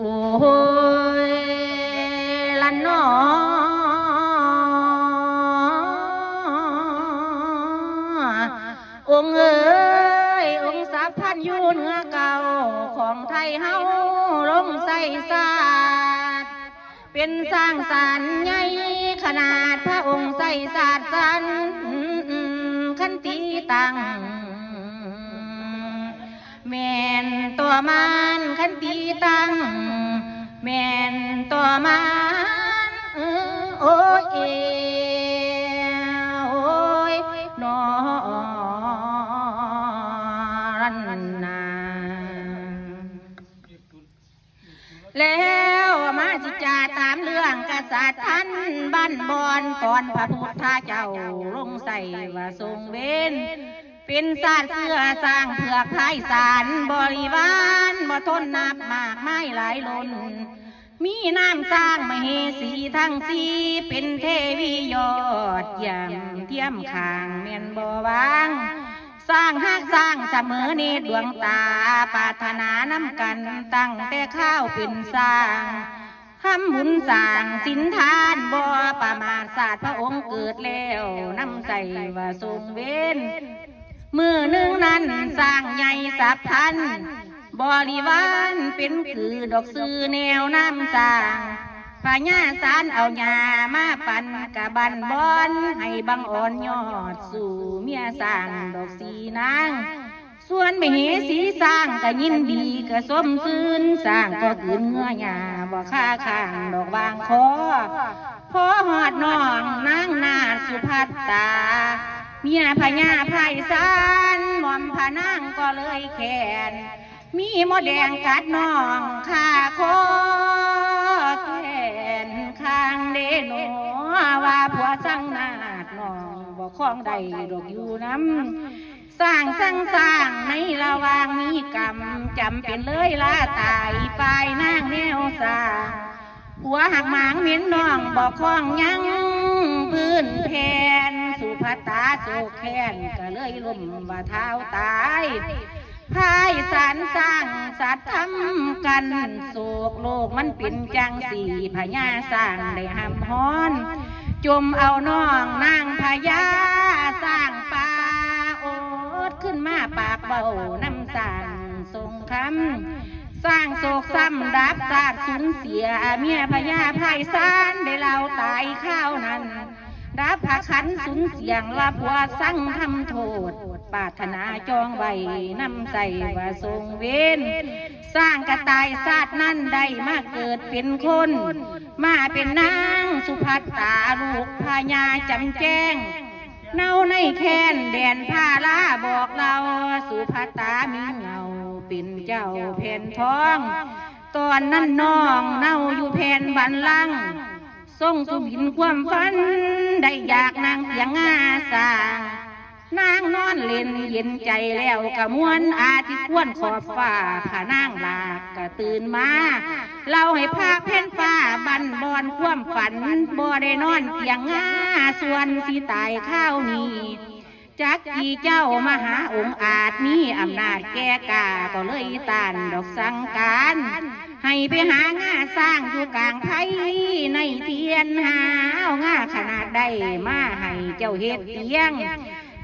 โอ้ยละนอองค์เอ้ยองค์สาพันยูเนือเก่าของไทยเฮาลงใส่ศาสตร์เป็นสร้างสรรค์ใหญ่ขนาดพระองค์ใส่ศาสตร์สันขันตีตัง แม่นตัวมันขันตีตัง แม่นตัวมันโอ้เอโอ้ยนอรันนาแล้วมาจิจาตามเรื่องกษัตริย์ท่านบ้านบอนตอนพระพุทธเจ้าลงใส่ว่าทรงเว้น เป็นศาสตร์เสื้อสร้างเผือกพายสารบริวารบ่ทนนับมากไม่หลายล้น มีน้ำสร้างมเหสีทั้งสีเป็นเทวียอดเยี่ยมเทียมขางเมียนบ่วางสร้างหักสร้างเสมอเนดวงตาปาถนาน้ำกันตั้งแต่ข้าวเป็นสร้างทำบุญสร้างสินทานบ่ประมาทศาสตร์พระองค์เกิดแล้วน้ำใจว่าทรงเวน มือหนึ่งนั้นสร้างใหญ่สับพัน บริวารเป็นคือดอกซื้อแนวน้ำสร้างพญาสารเอาหญ้ามาปั่นกะบันบอน ให้บังอ่อนยอดสู่เมียสร้างดอกสีนาง ส่วนไมเหสีสร้างก็ยินดีก็สมซื่นสร้างก็คืนเงื่อหญ้าบ่ค่าข้างดอกบางคอพอหอดน้องนางนาสุภัตตา เมียพญาไพศาลหม่อมพนางก็เลยแขน มีมดแดงกัดน้องข้าคอแขนข้างเดโนว่าผัวสั่งนาดน้องบ่คล้องใดดอกอยู่น้ำสร้างสั่งสร้างในระวางมีกรรมจำเป็นเลยลาตายปลายนางแนวสาหัวหักหมางเหม็นน้องบอกคล้องยังพื้นแผ่น สุภตาโจแค้นก็เลยล้มบาเท้าตายพายสารสร้างสัตว์ทำกันโศกโลกมันเป็นจังสี่พญาสร้างได้หำฮ้อน จมเอาน้องนางพญาสร้างป่าโอดขึ้นมาปากเบาน้ำสางทรงคำสร้างโศกซ้ำดับซากสูญเสียเมียพญาไพศาลได้เล่าตายข้าวนั้น ดับอาขันสูญเสียงลาผัวสั่งทำโทษปาถนาจองไว้นำใส่ว่าทรงเวนสร้างกระตายศาสตร์นั้นได้มาเกิดเป็นคน มาเป็นนางสุภัตตาลูกพญาจำแจ้ง เน่าในแค้นแดนพาลาบอกเราสุภัตตามีเงาเป็นเจ้าแผ่นทอง ตอนนั้นน้องเน่าอยู่แผ่นบันลัง ทรงสุบินความฝัน ได้อยากนางเพียงงาสานางนอนเล่นเย็นใจแล้วกะมวนอาทิตย์ควนขอบฟ้าผานางลากกะตื่นมาเล่าให้ภาคแผ่นฟ้าบันบอนความฝันบ่ได้นอนเพียงงาส่วนสิตายข้าวนี้จักกี่เจ้ามหาองค์อาจมีอำนาจแก่กาก็เลยตานดอกสังการ ให้ไปหางาสร้างอยู่กลางไทยในเทียนหาเอางาขนาดใดมาให้เจ้าเฮ็ดเตียง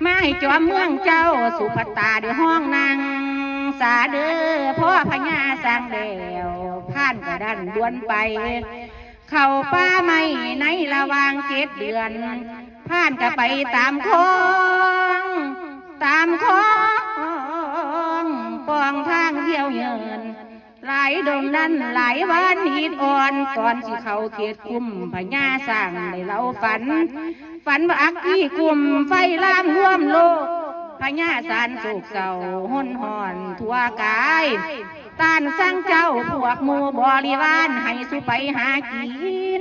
มาให้จอมเมืองเจ้าสุภตาเดี๋ยวห้องนางสาเด้อพ่อพญาสร้างเดวผ่านกระดันดวนไป เข้าป่าไม่ในระวางเจ็ดเดือน ผ่านก็ไปตามคองตามคองปองทางเที่ยวเยิน หลายดงนั้นหลายวันหิดอ่อนก่อนสิเขาเขตคุมพญาสร้างในเราฝัน ฝันว่าอักที่คุมไฟลามร่วมโลกพญาสารโศกเศร้าห้นหอนทั่วกายต้านสร้างเจ้าพวกหมูบริวารให้สุไปหากิ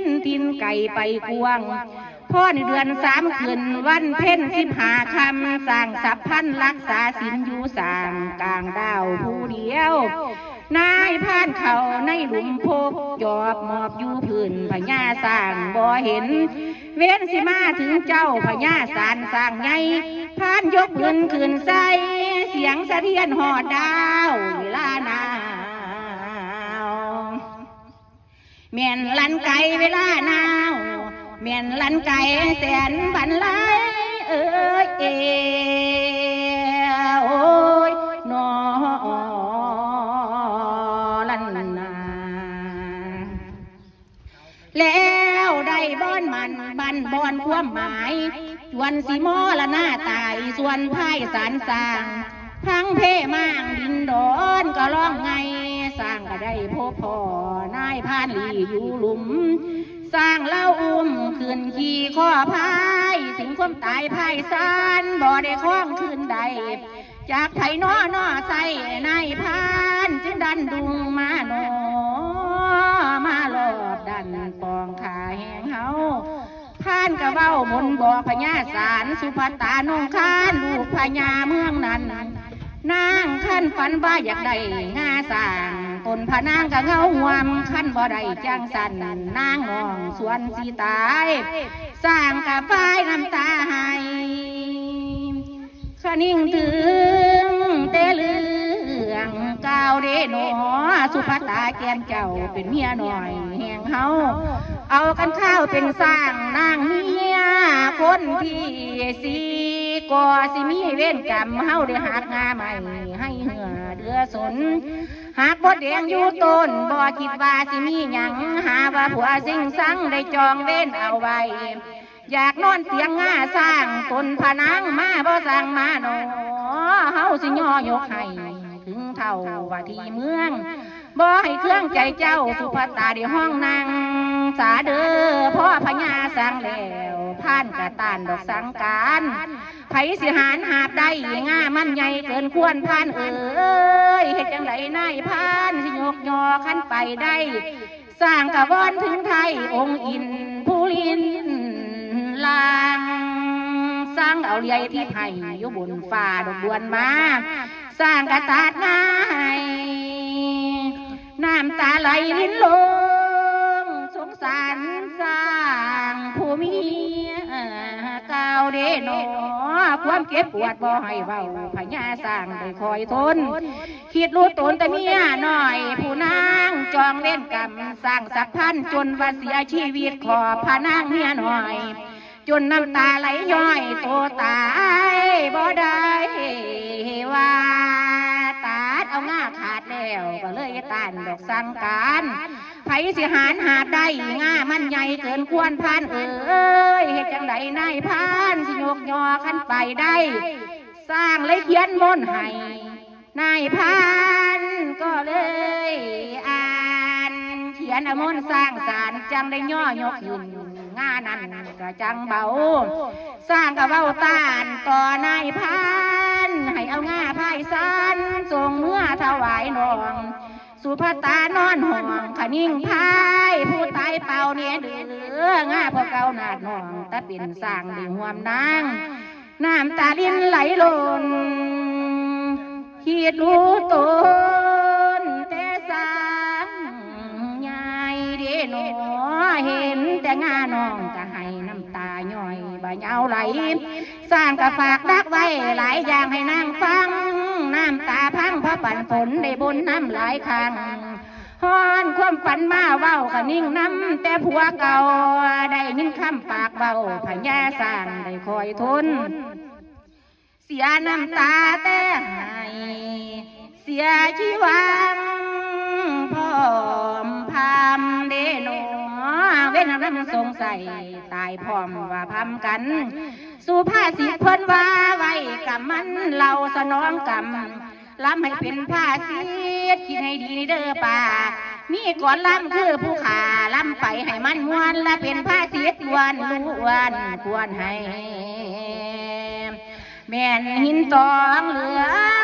นทินไก่ไปกวงพ่อในเดือนสามคืนวันเพ็ญสิบหาคำสร้างสัพพันรักษาศีลอยู่สร้างกลางดาวผู้เดียว นายผ่านเขาในหลุมพบจอบหมอบอยู่พื้นพญาสร้างบ่เห็น เว้นสิมาถึงเจ้าพญาสารสร้างไงผ่านยกเงินคืนใสเสียงสะเทียนหอดดาวเวลาหนาวเมียนลันไก่เวลาหนาวเมียนลันไก่แสนบันลเชวนสีมอละหน้าตาย ส่วนไพ่สารสาง ทั้งเพ่ม่างดินดอนก็ร้องไง สร้างก็ได้พบพ่อนายพานลีอยู่หลุม สร้างเล่าอุ้มคืนขี่ข้อพาย ถึงความตายพายสานบ่ได้คล้องคืนใด จากไถนอนอใส่นายพาน จึงดันดุงมา นบ่อพญาสารสุภัตานงคานลูกพญาเมืองนั้นนางขั้นฝันว่าอยากได้งาสร้างตนพนางกะเงาหวมขั้นบ่ได้จังสันนางน้องสวนสีตายสร้างกะฝ้ายน้ำตาให้ขนิ่งถึงเตเลืองก้าวเดโนสุภาตาแก้มเจ้าเป็นเมียหน่อยแห่งเฮาเอากันข้าวเป็นสร้างนางเมีย คนที่สีก่อสิมีเว้นกรรมเฮาได้หักงาใหม่ให้เหือเดือสนหากบดแดงอยู่ต้นบ่คิดว่าสิมีหยังหาว่าผัวสิ่งสังได้จองเว้นเอาไว้อยากนอนเตียงง่าสร้างตนผนังมาบ่สร้างมาหนอเฮาสิย่อยกให้ถึงเท่าว่าที่เมืองบ่ให้เครื่องใจเจ้าสุภาตาเดีห้องนาง สาเด้อพ่อพญาสังแล้วผ่านกระตานดอกสังการไผสิหารหาบได้ง่ามันใหญ่เกินควรผ่านเอ้ยเฮ็ดจังไดนายผ่านสิยกยอขั้นไปได้ สร้างกะวอนถึงไทยองค์อินผู้ลินลางสร้างเอาเลียที่ไผ่อยู่บนฟ้าดอกบวนมาสร้างกระตาดนายน้ำตาไหลลิ้นลง สารสร้างผู้มีกาวเดโนความเก็บปวดบ่ให้เบาพญาสร้างได้คอยทน คิดรู้ตนแต่เมียหน่อย ผู้นางจองเล่นกรรมสร้างสักพันจนว่าเสียชีวิตขอพานางเมียหน่อย จนน้ำตาไหลย้อยโตตายบ่ได้ว่าตาดเอาง่าขาดแล้วก็เลยตานดอกสังการ สิหารหาบได้ง่ามันใหญ่เกินควรพานเอ้ยเฮ็ดจังไดนายพานสิยกยอขันไปได้ สร้างเลยเขียนมนให้นายพานก็เลยอ่านเขียนอมนสร้างสารจังได้ย่อยกขึ้นงานั้นก็จังเบา สร้างกับเบ้าต้านต่อนายพาน ให้เอาง่าพายสานส่งเมื่อถวายนอง สุภาตานอนห่วงขนิ่งพายผู้ตายเป่าเนี่ยเดือง่าพอเก่านาดนองตะเป็นสร้างดีหวมนางน้ำตาลิ้นไหลหล่นขีดรู้ตนแต่สร้างใหญ่เดโนเห็นแต่งาน้องก็ให้น้ำตาย่อยบ่เหาไหล สร้างก็ฝากดักไว้หลายอย่างให้นางฟัง ปันฝนได้บนน้ำหลายครั้งฮอนความฝันมาเว้าก็นิ่งน้ำแต่ผัวเก่าได้ยินคำปากเบาพญาสร้างได้คอยทน เสียน้ำตาแต่ให้เสียชีวังพร้อมพามเดโนเว้นน้ำสงสัยตายพร้อมว่าพามกัน สุภาษิตเพิ่นว่าไว้กับมันเราสนองกรรม ล้ำให้เป็นผ้าสีคิดให้ดีเด้อป่า มีก่อนล้ำคือผู้ขาล้ำไปให้มันมวนและเป็นผ้าสียวนล้วนควรให้ แม่นหินตองเหลืองคือ